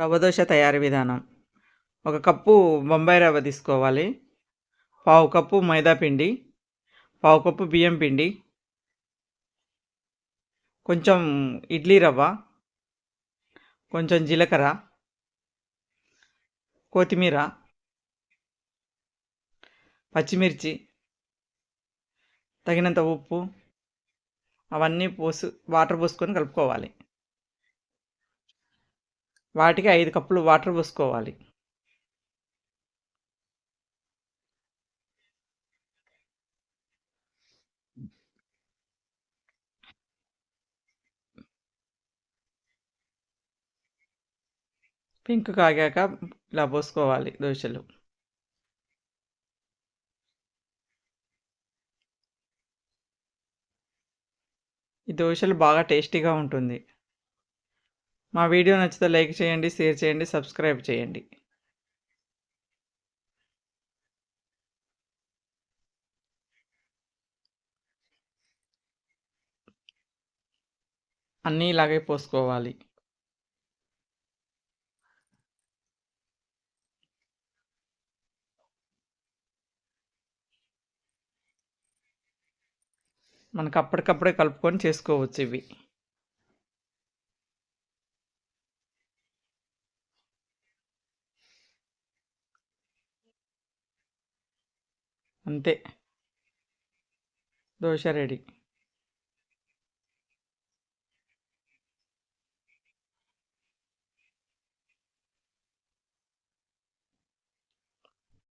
రవ్వ దోశ తయారీ విధానం. ఒక కప్పు బొంబాయి రవ్వ తీసుకోవాలి. పావు కప్పు మైదా పిండి. పావు కప్పు బియ్యం పిండి. కొంచెం ఇడ్లీ రవ్వ. కొంచెం జీలకర్ర. కొత్తిమీర. పచ్చిమిర్చి. తగినంత ఉప్పు. అవన్నీ పోసు వాటర్ పోసుకొని కలుపుకోవాలి. వాటికి ఐదు కప్పులు వాటర్ పోసుకోవాలి. పింక్ కాగాక ఇలా పోసుకోవాలి దోశలు. ఈ దోశలు బాగా టేస్టీగా ఉంటుంది. మా వీడియో నచ్చితే లైక్ చేయండి షేర్ చేయండి సబ్స్క్రైబ్ చేయండి. అన్నీ ఇలాగే పోసుకోవాలి. మనకు అప్పటికప్పుడే కలుపుకొని చేసుకోవచ్చు ఇవి. అంతే. దోశ రెడీ.